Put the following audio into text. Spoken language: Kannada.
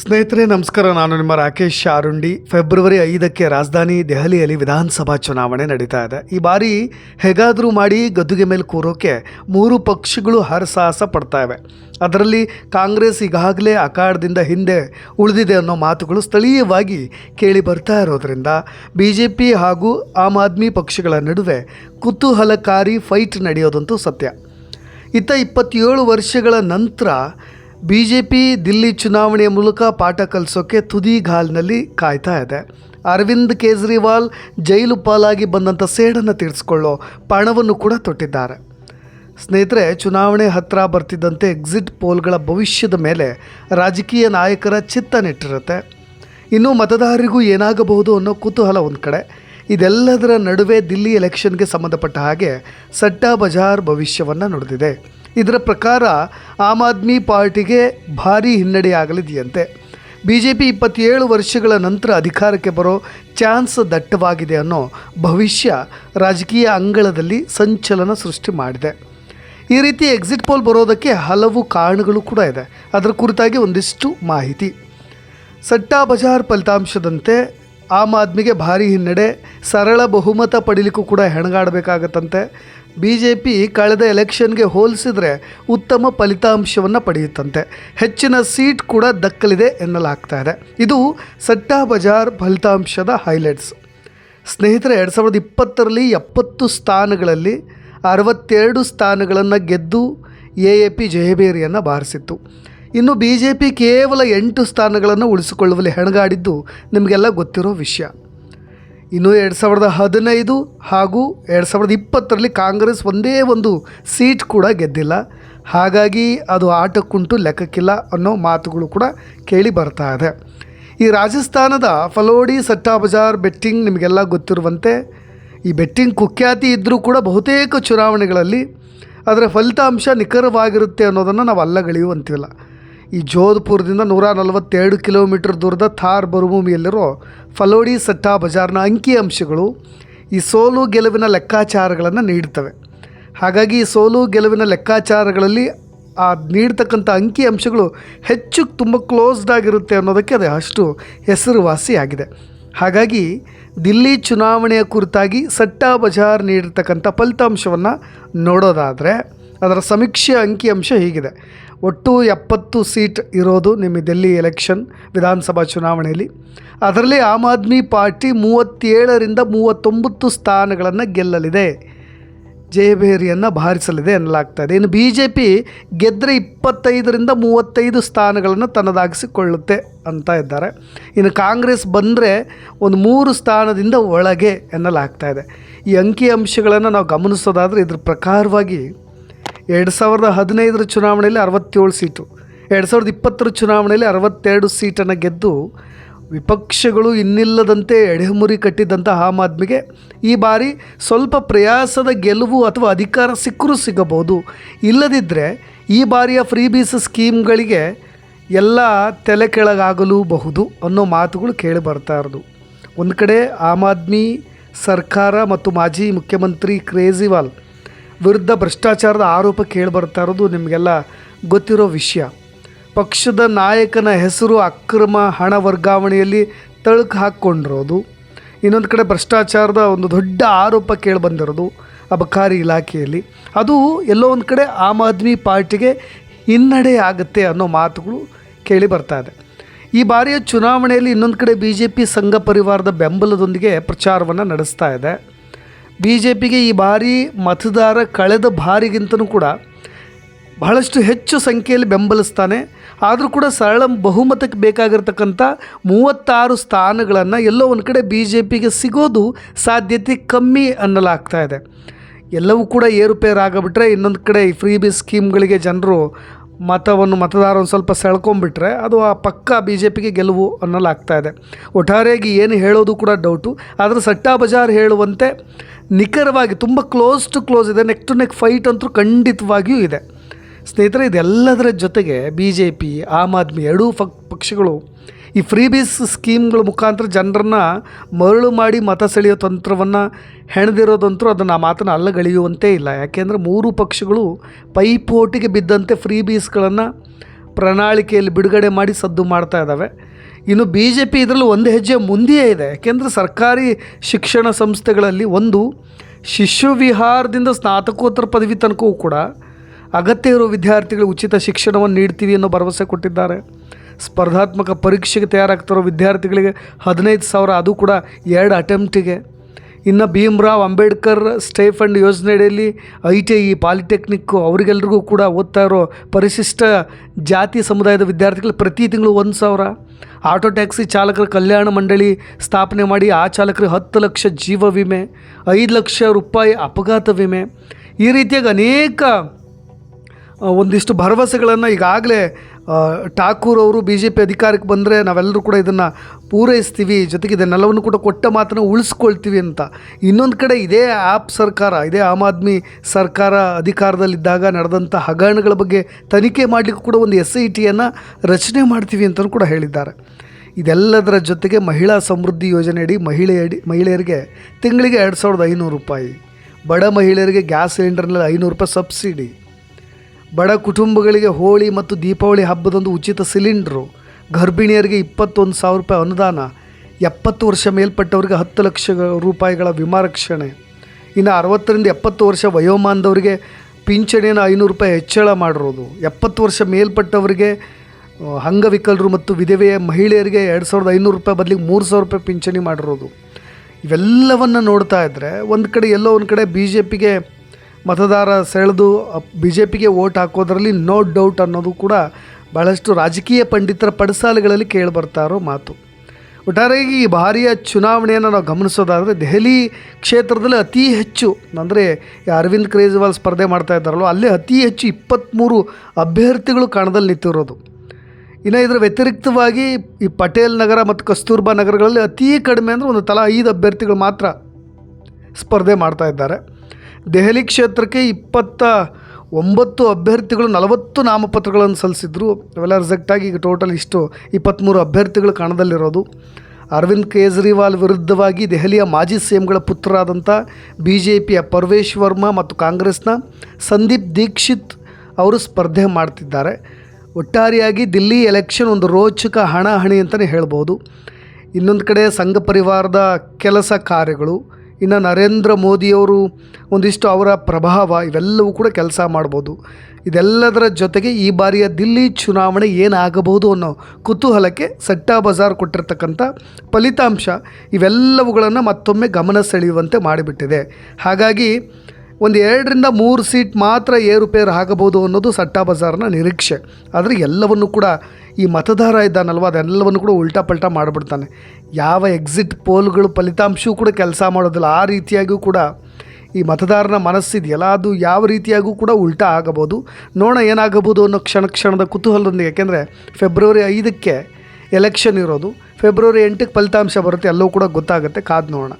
ಸ್ನೇಹಿತರೆ, ನಮಸ್ಕಾರ. ನಾನು ನಿಮ್ಮ ರಾಕೇಶ್ ಶಾರುಂಡಿ. ಫೆಬ್ರವರಿ ಐದಕ್ಕೆ ರಾಜಧಾನಿ ದೆಹಲಿಯಲ್ಲಿ ವಿಧಾನಸಭಾ ಚುನಾವಣೆ ನಡೀತಾ ಇದೆ. ಈ ಬಾರಿ ಹೇಗಾದರೂ ಮಾಡಿ ಗದ್ದುಗೆ ಮೇಲೆ ಕೂರೋಕೆ ಮೂರು ಪಕ್ಷಗಳು ಹರಸಾಹಸ ಪಡ್ತಾ ಇವೆ. ಅದರಲ್ಲಿ ಕಾಂಗ್ರೆಸ್ ಈಗಾಗಲೇ ಅಖಾಡದಿಂದ ಹಿಂದೆ ಉಳಿದಿದೆ ಅನ್ನೋ ಮಾತುಗಳು ಸ್ಥಳೀಯವಾಗಿ ಕೇಳಿ ಬರ್ತಾ ಇರೋದ್ರಿಂದ ಬಿ ಜೆ ಪಿ ಹಾಗೂ ಆಮ್ ಆದ್ಮಿ ಪಕ್ಷಗಳ ನಡುವೆ ಕುತೂಹಲಕಾರಿ ಫೈಟ್ ನಡೆಯೋದಂತೂ ಸತ್ಯ. ಇತ್ತ ಇಪ್ಪತ್ತೇಳು ವರ್ಷಗಳ ನಂತರ ಬಿ ಜೆ ಪಿ ದಿಲ್ಲಿ ಚುನಾವಣೆಯ ಮೂಲಕ ಪಾಠ ಕಲಿಸೋಕ್ಕೆ ತುದಿಗಾಲಿನಲ್ಲಿ ಕಾಯ್ತಾ ಇದೆ. ಅರವಿಂದ್ ಕೇಜ್ರಿವಾಲ್ ಜೈಲು ಪಾಲಾಗಿ ಬಂದಂಥ ಸೇಡನ್ನು ತೀರಿಸ್ಕೊಳ್ಳೋ ಪಣವನ್ನು ಕೂಡ ತೊಟ್ಟಿದ್ದಾರೆ. ಸ್ನೇಹಿತರೆ, ಚುನಾವಣೆ ಹತ್ತಿರ ಬರ್ತಿದ್ದಂತೆ ಎಕ್ಸಿಟ್ ಪೋಲ್ಗಳ ಭವಿಷ್ಯದ ಮೇಲೆ ರಾಜಕೀಯ ನಾಯಕರ ಚಿತ್ತ ನೆಟ್ಟಿರುತ್ತೆ ಇನ್ನು ಮತದಾರರಿಗೂ ಏನಾಗಬಹುದು ಅನ್ನೋ ಕುತೂಹಲ ಒಂದು ಕಡೆ. ಇದೆಲ್ಲದರ ನಡುವೆ ದಿಲ್ಲಿ ಎಲೆಕ್ಷನ್ಗೆ ಸಂಬಂಧಪಟ್ಟ ಹಾಗೆ ಸಟ್ಟಾ ಬಜಾರ್ ಭವಿಷ್ಯವನ್ನು ನುಡಿದಿದೆ. ಇದರ ಪ್ರಕಾರ ಆಮ್ ಆದ್ಮಿ ಪಾರ್ಟಿಗೆ ಭಾರಿ ಹಿನ್ನಡೆಯಾಗಲಿದೆಯಂತೆ. ಬಿ ಜೆ ಪಿ ಇಪ್ಪತ್ತೇಳು ವರ್ಷಗಳ ನಂತರ ಅಧಿಕಾರಕ್ಕೆ ಬರೋ ಚಾನ್ಸ್ ದಟ್ಟವಾಗಿದೆ ಅನ್ನೋ ಭವಿಷ್ಯ ರಾಜಕೀಯ ಅಂಗಳದಲ್ಲಿ ಸಂಚಲನ ಸೃಷ್ಟಿ ಮಾಡಿದೆ. ಈ ರೀತಿ ಎಕ್ಸಿಟ್ ಪೋಲ್ ಬರೋದಕ್ಕೆ ಹಲವು ಕಾರಣಗಳು ಕೂಡ ಇದೆ. ಅದರ ಕುರಿತಾಗಿ ಒಂದಿಷ್ಟು ಮಾಹಿತಿ. ಸಟ್ಟಾ ಬಜಾರ್ ಫಲಿತಾಂಶದಂತೆ ಆಮ್ ಆದ್ಮಿಗೆ ಭಾರಿ ಹಿನ್ನಡೆ, ಸರಳ ಬಹುಮತ ಪಡೀಲಿಕ್ಕೂ ಕೂಡ ಹೆಣಗಾಡಬೇಕಾಗತ್ತಂತೆ. ಬಿ ಜೆ ಪಿ ಕಳೆದ ಎಲೆಕ್ಷನ್ಗೆ ಹೋಲಿಸಿದರೆ ಉತ್ತಮ ಫಲಿತಾಂಶವನ್ನು ಪಡೆಯುತ್ತಂತೆ. ಹೆಚ್ಚಿನ ಸೀಟ್ ಕೂಡ ದಕ್ಕಲಿದೆ ಎನ್ನಲಾಗ್ತಾ ಇದೆ. ಇದು ಸಟ್ಟಾ ಬಜಾರ್ ಫಲಿತಾಂಶದ ಹೈಲೈಟ್ಸ್. ಸ್ನೇಹಿತರೆ, ಎರಡು ಸಾವಿರದ ಇಪ್ಪತ್ತರಲ್ಲಿ ಎಪ್ಪತ್ತು ಸ್ಥಾನಗಳಲ್ಲಿ ಅರವತ್ತೆರಡು ಸ್ಥಾನಗಳನ್ನು ಗೆದ್ದು ಎ ಎ ಪಿ ಜಯಬೇರಿಯನ್ನು ಬಾರಿಸಿತ್ತು. ಇನ್ನು ಬಿ ಜೆ ಪಿ ಕೇವಲ ಎಂಟು ಸ್ಥಾನಗಳನ್ನು ಉಳಿಸಿಕೊಳ್ಳುವಲ್ಲಿ ಹೆಣಗಾಡಿದ್ದು ನಿಮಗೆಲ್ಲ ಗೊತ್ತಿರೋ ವಿಷಯ. ಇನ್ನು ಎರಡು ಸಾವಿರದ ಹದಿನೈದು ಹಾಗೂ ಎರಡು ಸಾವಿರದ ಇಪ್ಪತ್ತರಲ್ಲಿ ಕಾಂಗ್ರೆಸ್ ಒಂದೇ ಒಂದು ಸೀಟ್ ಕೂಡ ಗೆದ್ದಿಲ್ಲ. ಹಾಗಾಗಿ ಅದು ಆಟಕ್ಕುಂಟು ಲೆಕ್ಕಕ್ಕಿಲ್ಲ ಅನ್ನೋ ಮಾತುಗಳು ಕೂಡ ಕೇಳಿ ಬರ್ತಾ ಇದೆ. ಈ ರಾಜಸ್ಥಾನದ ಫಲೋಡಿ ಸಟ್ಟಾ ಬಜಾರ್ ಬೆಟ್ಟಿಂಗ್ ನಿಮಗೆಲ್ಲ ಗೊತ್ತಿರುವಂತೆ, ಈ ಬೆಟ್ಟಿಂಗ್ ಕುಖ್ಯಾತಿ ಇದ್ದರೂ ಕೂಡ ಬಹುತೇಕ ಚುನಾವಣೆಗಳಲ್ಲಿ ಅದರ ಫಲಿತಾಂಶ ನಿಖರವಾಗಿರುತ್ತೆ ಅನ್ನೋದನ್ನು ನಾವು ಅಲ್ಲಗಳೆಯುವಂತಿಲ್ಲ ಈ ಜೋಧ್ಪುರದಿಂದ ನೂರ ನಲವತ್ತೆರಡು ಕಿಲೋಮೀಟರ್ ದೂರದ ಥಾರ್ ಮರುಭೂಮಿಯಲ್ಲಿರೋ ಫಲೋಡಿ ಸಟ್ಟಾ ಬಜಾರ್ನ ಅಂಕಿಅಂಶಗಳು ಈ ಸೋಲು ಗೆಲುವಿನ ಲೆಕ್ಕಾಚಾರಗಳನ್ನು ನೀಡ್ತವೆ. ಹಾಗಾಗಿ ಈ ಸೋಲು ಗೆಲುವಿನ ಲೆಕ್ಕಾಚಾರಗಳಲ್ಲಿ ಆ ನೀಡ್ತಕ್ಕಂಥ ಅಂಕಿ ಅಂಶಗಳು ಹೆಚ್ಚು ತುಂಬ ಕ್ಲೋಸ್ಡ್ ಆಗಿರುತ್ತೆ ಅನ್ನೋದಕ್ಕೆ ಅದು ಅಷ್ಟು ಹೆಸರುವಾಸಿಯಾಗಿದೆ. ಹಾಗಾಗಿ ದಿಲ್ಲಿ ಚುನಾವಣೆಯ ಕುರಿತಾಗಿ ಸಟ್ಟಾ ಬಜಾರ್ ನೀಡಿರ್ತಕ್ಕಂಥ ಫಲಿತಾಂಶವನ್ನು ನೋಡೋದಾದರೆ ಅದರ ಸಮೀಕ್ಷೆ ಅಂಕಿಅಂಶ ಹೀಗಿದೆ. ಒಟ್ಟು ಎಪ್ಪತ್ತು ಸೀಟ್ ಇರೋದು ನಿಮ್ಮ ದೆಲ್ಲಿ ಎಲೆಕ್ಷನ್ ವಿಧಾನಸಭಾ ಚುನಾವಣೆಯಲ್ಲಿ. ಅದರಲ್ಲಿ ಆಮ್ ಆದ್ಮಿ ಪಾರ್ಟಿ ಮೂವತ್ತೇಳರಿಂದ ಮೂವತ್ತೊಂಬತ್ತು ಸ್ಥಾನಗಳನ್ನು ಗೆಲ್ಲಲಿದೆ. ಜಯಭೇರಿಯನ್ನು ಎನ್ನಲಾಗ್ತಾ ಇದೆ. ಇನ್ನು ಬಿ ಜೆ ಪಿ ಗೆದ್ದರೆ ಇಪ್ಪತ್ತೈದರಿಂದ ಮೂವತ್ತೈದು ಸ್ಥಾನಗಳನ್ನು ತನ್ನದಾಗಿಸಿಕೊಳ್ಳುತ್ತೆ ಅಂತ ಇದ್ದಾರೆ. ಇನ್ನು ಕಾಂಗ್ರೆಸ್ ಬಂದರೆ ಒಂದು ಮೂರು ಸ್ಥಾನದಿಂದ ಒಳಗೆ ಎನ್ನಲಾಗ್ತಾ ಇದೆ. ಈ ಅಂಕಿಅಂಶಗಳನ್ನು ನಾವು ಗಮನಿಸೋದಾದರೆ ಇದ್ರ ಪ್ರಕಾರವಾಗಿ ಎರಡು ಸಾವಿರದ ಹದಿನೈದರ ಚುನಾವಣೆಯಲ್ಲಿ ಅರವತ್ತೇಳು ಸೀಟು, ಎರಡು ಸಾವಿರದ ಇಪ್ಪತ್ತರ ಚುನಾವಣೆಯಲ್ಲಿ ಅರವತ್ತೆರಡು ಸೀಟನ್ನು ಗೆದ್ದು ವಿಪಕ್ಷಗಳು ಇನ್ನಿಲ್ಲದಂತೆ ಎಡೆಮುರಿ ಕಟ್ಟಿದ್ದಂಥ ಆಮ್ ಆದ್ಮಿಗೆ ಈ ಬಾರಿ ಸ್ವಲ್ಪ ಪ್ರಯಾಸದ ಗೆಲುವು ಅಥವಾ ಅಧಿಕಾರ ಸಿಕ್ಕರೂ ಸಿಗಬಹುದು. ಇಲ್ಲದಿದ್ದರೆ ಈ ಬಾರಿಯ ಫ್ರೀ ಬೀಸ್ ಸ್ಕೀಮ್ಗಳಿಗೆ ಎಲ್ಲ ತಲೆ ಕೆಳಗಾಗಲೂಬಹುದು ಅನ್ನೋ ಮಾತುಗಳು ಕೇಳಿ ಬರ್ತಾ ಇರೋದು. ಒಂದು ಕಡೆ ಆಮ್ ಆದ್ಮಿ ಸರ್ಕಾರ ಮತ್ತು ಮಾಜಿ ಮುಖ್ಯಮಂತ್ರಿ ಕೇಜ್ರಿವಾಲ್ ವಿರುದ್ಧ ಭ್ರಷ್ಟಾಚಾರದ ಆರೋಪ ಕೇಳಿಬರ್ತಾ ಇರೋದು ನಿಮಗೆಲ್ಲ ಗೊತ್ತಿರೋ ವಿಷಯ. ಪಕ್ಷದ ನಾಯಕನ ಹೆಸರು ಅಕ್ರಮ ಹಣ ವರ್ಗಾವಣೆಯಲ್ಲಿ ತಳುಕು ಹಾಕ್ಕೊಂಡಿರೋದು. ಇನ್ನೊಂದು ಕಡೆ ಭ್ರಷ್ಟಾಚಾರದ ಒಂದು ದೊಡ್ಡ ಆರೋಪ ಕೇಳಿಬಂದಿರೋದು ಅಬಕಾರಿ ಇಲಾಖೆಯಲ್ಲಿ. ಅದು ಎಲ್ಲೋ ಒಂದು ಕಡೆ ಆಮ್ ಆದ್ಮಿ ಪಾರ್ಟಿಗೆ ಹಿನ್ನಡೆ ಆಗುತ್ತೆ ಅನ್ನೋ ಮಾತುಗಳು ಕೇಳಿ ಬರ್ತಾ ಇದೆ. ಈ ಬಾರಿಯ ಚುನಾವಣೆಯಲ್ಲಿ ಇನ್ನೊಂದು ಕಡೆ ಬಿ ಜೆ ಪಿ ಸಂಘ ಪರಿವಾರದ ಬೆಂಬಲದೊಂದಿಗೆ ಪ್ರಚಾರವನ್ನು ನಡೆಸ್ತಾ ಇದೆ. ಬಿ ಜೆ ಪಿಗೆ ಈ ಬಾರಿ ಮತದಾರ ಕಳೆದ ಬಾರಿಗಿಂತನೂ ಕೂಡ ಬಹಳಷ್ಟು ಹೆಚ್ಚು ಸಂಖ್ಯೆಯಲ್ಲಿ ಬೆಂಬಲಿಸ್ತಾನೆ. ಆದರೂ ಕೂಡ ಸರಳ ಬಹುಮತಕ್ಕೆ ಬೇಕಾಗಿರ್ತಕ್ಕಂಥ ಮೂವತ್ತಾರು ಸ್ಥಾನಗಳನ್ನು ಎಲ್ಲೋ ಒಂದು ಕಡೆ ಬಿ ಜೆ ಪಿಗೆ ಸಿಗೋದು ಸಾಧ್ಯತೆ ಕಮ್ಮಿ ಅನ್ನಲಾಗ್ತಾ ಇದೆ. ಎಲ್ಲವೂ ಕೂಡ ಏರುಪೇರಾಗಬಿಟ್ರೆ ಇನ್ನೊಂದು ಕಡೆ ಈ ಫ್ರೀ ಬಿ ಸ್ಕೀಮ್ಗಳಿಗೆ ಜನರು ಮತವನ್ನು ಮತದಾರ ಒಂದು ಸ್ವಲ್ಪ ಸೆಳ್ಕೊಂಬಿಟ್ರೆ ಅದು ಆ ಪಕ್ಕ ಬಿ ಜೆ ಪಿಗೆ ಗೆಲುವು ಅನ್ನಲಾಗ್ತಾ ಇದೆ. ಒಟ್ಟಾರೆಯಾಗಿ ಏನು ಹೇಳೋದು ಕೂಡ ಡೌಟು ಆದರೆ ಸಟ್ಟಾ ಬಜಾರ್ ಹೇಳುವಂತೆ ನಿಖರವಾಗಿ ತುಂಬ ಕ್ಲೋಸ್ ಟು ಕ್ಲೋಸ್ ಇದೆ. ನೆಕ್ ಟು ನೆಕ್ ಫೈಟ್ ಅಂತೂ ಖಂಡಿತವಾಗಿಯೂ ಇದೆ. ಸ್ನೇಹಿತರೆ, ಇದೆಲ್ಲದರ ಜೊತೆಗೆ B J P Aam Aadmi ಎರಡೂ ಪಕ್ ಪಕ್ಷಗಳು ಈ ಫ್ರೀ ಬೀಸ್ ಸ್ಕೀಮ್ಗಳ ಮುಖಾಂತರ ಜನರನ್ನು ಮರಳು ಮಾಡಿ ಮತ ಸೆಳೆಯೋ ತಂತ್ರವನ್ನು ಹೆಣೆದಿರೋದಂತರೂ ಅದನ್ನು ಆ ಮಾತನ್ನು ಅಲ್ಲಗಳೆಯುವಂತೆ ಇಲ್ಲ. ಯಾಕೆಂದರೆ ಮೂರು ಪಕ್ಷಗಳು ಪೈಪೋಟಿಗೆ ಬಿದ್ದಂತೆ ಫ್ರೀ ಬೀಸ್ಗಳನ್ನು ಪ್ರಣಾಳಿಕೆಯಲ್ಲಿ ಬಿಡುಗಡೆ ಮಾಡಿ ಸದ್ದು ಮಾಡ್ತಾ ಇದ್ದಾವೆ ಇನ್ನು ಬಿ ಜೆ ಪಿ ಇದರಲ್ಲಿ ಒಂದು ಹೆಜ್ಜೆ ಮುಂದೆಯೇ ಇದೆ. ಯಾಕೆಂದರೆ ಸರ್ಕಾರಿ ಶಿಕ್ಷಣ ಸಂಸ್ಥೆಗಳಲ್ಲಿ ಒಂದು ಶಿಶು ವಿಹಾರದಿಂದ ಸ್ನಾತಕೋತ್ತರ ಪದವಿ ತನಕವೂ ಕೂಡ ಅಗತ್ಯ ಇರುವ ವಿದ್ಯಾರ್ಥಿಗಳಿಗೆ ಉಚಿತ ಶಿಕ್ಷಣವನ್ನು ನೀಡ್ತೀವಿ ಅನ್ನೋ ಭರವಸೆ ಕೊಟ್ಟಿದ್ದಾರೆ. ಸ್ಪರ್ಧಾತ್ಮಕ ಪರೀಕ್ಷೆಗೆ ತಯಾರಾಗ್ತಿರೋ ವಿದ್ಯಾರ್ಥಿಗಳಿಗೆ ಹದಿನೈದು ಸಾವಿರ, ಅದು ಕೂಡ ಎರಡು ಅಟೆಂಪ್ಟಿಗೆ ಇನ್ನು ಭೀಮ್ರಾವ್ ಅಂಬೇಡ್ಕರ್ ಸ್ಟೇಫಂಡ್ ಯೋಜನೆಯಡಿಯಲ್ಲಿ ಐ ಟಿ ಐ ಪಾಲಿಟೆಕ್ನಿಕ್ಕು ಅವರಿಗೆಲ್ರಿಗೂ ಕೂಡ ಓದ್ತಾ ಇರೋ ಪರಿಶಿಷ್ಟ ಜಾತಿ ಸಮುದಾಯದ ವಿದ್ಯಾರ್ಥಿಗಳು ಪ್ರತಿ ತಿಂಗಳು ಒಂದು ಸಾವಿರ. ಆಟೋ ಟ್ಯಾಕ್ಸಿ ಚಾಲಕರ ಕಲ್ಯಾಣ ಮಂಡಳಿ ಸ್ಥಾಪನೆ ಮಾಡಿ ಆ ಚಾಲಕರಿಗೆ ಹತ್ತು ಲಕ್ಷ ಜೀವ ವಿಮೆ, ಐದು ಲಕ್ಷ ರೂಪಾಯಿ ಅಪಘಾತ ವಿಮೆ. ಈ ರೀತಿಯಾಗಿ ಅನೇಕ ಒಂದಿಷ್ಟು ಭರವಸೆಗಳನ್ನು ಈಗಾಗಲೇ ಠಾಕೂರ್ ಅವರು ಬಿ ಜೆ ಪಿ ಅಧಿಕಾರಕ್ಕೆ ಬಂದರೆ ನಾವೆಲ್ಲರೂ ಕೂಡ ಇದನ್ನು ಪೂರೈಸ್ತೀವಿ, ಜೊತೆಗೆ ಇದನ್ನೆಲ್ಲವನ್ನು ಕೂಡ ಕೊಟ್ಟ ಮಾತನ್ನು ಉಳಿಸ್ಕೊಳ್ತೀವಿ ಅಂತ. ಇನ್ನೊಂದು ಕಡೆ ಇದೇ ಆ್ಯಪ್ ಸರ್ಕಾರ, ಇದೇ ಆಮ್ ಆದ್ಮಿ ಸರ್ಕಾರ ಅಧಿಕಾರದಲ್ಲಿದ್ದಾಗ ನಡೆದಂಥ ಹಗರಣಗಳ ಬಗ್ಗೆ ತನಿಖೆ ಮಾಡಲಿಕ್ಕೂ ಕೂಡ ಒಂದು ಎಸ್ ಐ ಟಿಯನ್ನು ರಚನೆ ಮಾಡ್ತೀವಿ ಅಂತಲೂ ಕೂಡ ಹೇಳಿದ್ದಾರೆ. ಇದೆಲ್ಲದರ ಜೊತೆಗೆ ಮಹಿಳಾ ಸಮೃದ್ಧಿ ಯೋಜನೆಯಡಿ ಮಹಿಳೆಯಡಿ ಮಹಿಳೆಯರಿಗೆ ತಿಂಗಳಿಗೆ ಎರಡು ಸಾವಿರದ ಐನೂರು ರೂಪಾಯಿ, ಬಡ ಮಹಿಳೆಯರಿಗೆ ಗ್ಯಾಸ್ ಸಿಲಿಂಡರ್ನಲ್ಲಿ ಐನೂರು ರೂಪಾಯಿ ಸಬ್ಸಿಡಿ ಬಡ ಕುಟುಂಬಗಳಿಗೆ ಹೋಳಿ ಮತ್ತು ದೀಪಾವಳಿ ಹಬ್ಬದಂದು ಉಚಿತ ಸಿಲಿಂಡ್ರು, ಗರ್ಭಿಣಿಯರಿಗೆ ಇಪ್ಪತ್ತೊಂದು ಸಾವಿರ ರೂಪಾಯಿ ಅನುದಾನ, ಎಪ್ಪತ್ತು ವರ್ಷ ಮೇಲ್ಪಟ್ಟವರಿಗೆ ಹತ್ತು ಲಕ್ಷ ರೂಪಾಯಿಗಳ ವಿಮಾ ರಕ್ಷಣೆ. ಇನ್ನು ಅರವತ್ತರಿಂದ ಎಪ್ಪತ್ತು ವರ್ಷ ವಯೋಮಾನದವರಿಗೆ ಪಿಂಚಣಿಯನ್ನು ಐನೂರು ರೂಪಾಯಿ ಹೆಚ್ಚಳ ಮಾಡಿರೋದು. ಎಪ್ಪತ್ತು ವರ್ಷ ಮೇಲ್ಪಟ್ಟವರಿಗೆ ಅಂಗವಿಕಲರು ಮತ್ತು ವಿಧವೆಯ ಮಹಿಳೆಯರಿಗೆ ಎರಡು ಸಾವಿರದ ಐನೂರು ರೂಪಾಯಿ ಬದಲಿಗೆ ಮೂರು ಸಾವಿರ ರೂಪಾಯಿ ಪಿಂಚಣಿ ಮಾಡಿರೋದು. ಇವೆಲ್ಲವನ್ನು ನೋಡ್ತಾ ಇದ್ದರೆ ಒಂದು ಕಡೆ ಎಲ್ಲೋ ಒಂದು ಕಡೆ ಬಿ ಜೆ ಪಿಗೆ ಮತದಾರ ಸೆಳೆದು ಬಿ ಜೆ ಪಿಗೆ ವೋಟ್ ಹಾಕೋದ್ರಲ್ಲಿ ನೋ ಡೌಟ್ ಅನ್ನೋದು ಕೂಡ ಭಾಳಷ್ಟು ರಾಜಕೀಯ ಪಂಡಿತರ ಪಡಸಾಲೆಗಳಲ್ಲಿ ಕೇಳಿಬರ್ತಾ ಇರೋ ಮಾತು. ಒಟ್ಟಾರೆಯಾಗಿ ಈ ಬಾರಿಯ ಚುನಾವಣೆಯನ್ನು ನಾವು ಗಮನಿಸೋದಾದರೆ ದೆಹಲಿ ಕ್ಷೇತ್ರದಲ್ಲಿ ಅತಿ ಹೆಚ್ಚು, ಅಂದರೆ ಅರವಿಂದ್ ಕೇಜ್ರಿವಾಲ್ ಸ್ಪರ್ಧೆ ಮಾಡ್ತಾ ಇದ್ದಾರಲ್ಲೋ ಅಲ್ಲಿ ಅತಿ ಹೆಚ್ಚು ಇಪ್ಪತ್ತ್ಮೂರು ಅಭ್ಯರ್ಥಿಗಳು ಕಣದಲ್ಲಿ ನಿಂತಿರೋದು. ಇನ್ನು ಇದರ ವ್ಯತಿರಿಕ್ತವಾಗಿ ಈ ಪಟೇಲ್ ನಗರ ಮತ್ತು ಕಸ್ತೂರ್ಬಾ ನಗರಗಳಲ್ಲಿ ಅತಿ ಕಡಿಮೆ ಅಂದರೆ ಒಂದು ತಲಾ ಐದು ಅಭ್ಯರ್ಥಿಗಳು ಮಾತ್ರ ಸ್ಪರ್ಧೆ ಮಾಡ್ತಾ ಇದ್ದಾರೆ. ದೆಹಲಿ ಕ್ಷೇತ್ರಕ್ಕೆ ಇಪ್ಪತ್ತ ಒಂಬತ್ತು ಅಭ್ಯರ್ಥಿಗಳು, ನಲವತ್ತು ನಾಮಪತ್ರಗಳನ್ನು ಸಲ್ಲಿಸಿದ್ರು. ಅವೆಲ್ಲ ರಿಸೆಕ್ಟ್ ಆಗಿ ಈಗ ಟೋಟಲ್ ಇಷ್ಟು ಇಪ್ಪತ್ತ್ಮೂರು ಅಭ್ಯರ್ಥಿಗಳು ಕಾಣದಲ್ಲಿರೋದು. ಅರವಿಂದ್ ಕೇಜ್ರಿವಾಲ್ ವಿರುದ್ಧವಾಗಿ ದೆಹಲಿಯ ಮಾಜಿ ಸಿ ಎಂಗಳ ಪುತ್ರರಾದಂಥ ಬಿ ಜೆ ಪಿಯ ಪರ್ವೇಶ್ ವರ್ಮಾ ಮತ್ತು ಕಾಂಗ್ರೆಸ್ನ ಸಂದೀಪ್ ದೀಕ್ಷಿತ್ ಅವರು ಸ್ಪರ್ಧೆ ಮಾಡ್ತಿದ್ದಾರೆ. ಒಟ್ಟಾರೆಯಾಗಿ ದಿಲ್ಲಿ ಎಲೆಕ್ಷನ್ ಒಂದು ರೋಚಕ ಹಣಾಹಣಿ ಅಂತಲೇ ಹೇಳ್ಬೋದು. ಇನ್ನೊಂದು ಕಡೆ ಸಂಘ ಪರಿವಾರದ ಕೆಲಸ ಕಾರ್ಯಗಳು. ಇನ್ನು ನರೇಂದ್ರ ಮೋದಿಯವರು ಒಂದಿಷ್ಟು ಅವರ ಪ್ರಭಾವ ಇವೆಲ್ಲವೂ ಕೂಡ ಕೆಲಸ ಮಾಡ್ಬೋದು. ಇದೆಲ್ಲದರ ಜೊತೆಗೆ ಈ ಬಾರಿಯ ದಿಲ್ಲಿ ಚುನಾವಣೆ ಏನಾಗಬಹುದು ಅನ್ನೋ ಕುತೂಹಲಕ್ಕೆ ಸಟ್ಟಾ ಬಜಾರ್ ಕೊಟ್ಟಿರ್ತಕ್ಕಂಥ ಫಲಿತಾಂಶ ಇವೆಲ್ಲವುಗಳನ್ನು ಮತ್ತೊಮ್ಮೆ ಗಮನ ಸೆಳೆಯುವಂತೆ ಮಾಡಿಬಿಟ್ಟಿದೆ. ಹಾಗಾಗಿ ಒಂದು ಎರಡರಿಂದ ಮೂರು ಸೀಟ್ ಮಾತ್ರ ಏರುಪೇರು ಆಗಬಹುದು ಅನ್ನೋದು ಸಟ್ಟಾ ಬಜಾರ್ನ ನಿರೀಕ್ಷೆ. ಆದರೆ ಎಲ್ಲವನ್ನು ಕೂಡ ಈ ಮತದಾರ ಇದ್ದಾನಲ್ವ? ಅದೆಲ್ಲವನ್ನು ಕೂಡ ಉಲ್ಟಾ ಪಲ್ಟಾ ಮಾಡಿಬಿಡ್ತಾನೆ. ಯಾವ ಎಕ್ಸಿಟ್ ಪೋಲ್ಗಳು ಫಲಿತಾಂಶವೂ ಕೂಡ ಕೆಲಸ ಮಾಡೋದಿಲ್ಲ. ಆ ರೀತಿಯಾಗಿಯೂ ಕೂಡ ಈ ಮತದಾರನ ಮನಸ್ಸಿದೆಯಲ್ಲ? ಅದು ಯಾವ ರೀತಿಯಾಗೂ ಕೂಡ ಉಲ್ಟಾ ಆಗಬಹುದು. ನೋಡೋಣ ಏನಾಗಬಹುದು ಅನ್ನೋ ಕ್ಷಣ ಕ್ಷಣದ ಕುತೂಹಲದೊಂದಿಗೆ. ಯಾಕೆಂದರೆ ಫೆಬ್ರವರಿ ಐದಕ್ಕೆ ಎಲೆಕ್ಷನ್ ಇರೋದು. ಫೆಬ್ರವರಿ ಎಂಟಕ್ಕೆ ಫಲಿತಾಂಶ ಬರುತ್ತೆ. ಎಲ್ಲವೂ ಕೂಡ ಗೊತ್ತಾಗುತ್ತೆ. ಕಾದು ನೋಡೋಣ.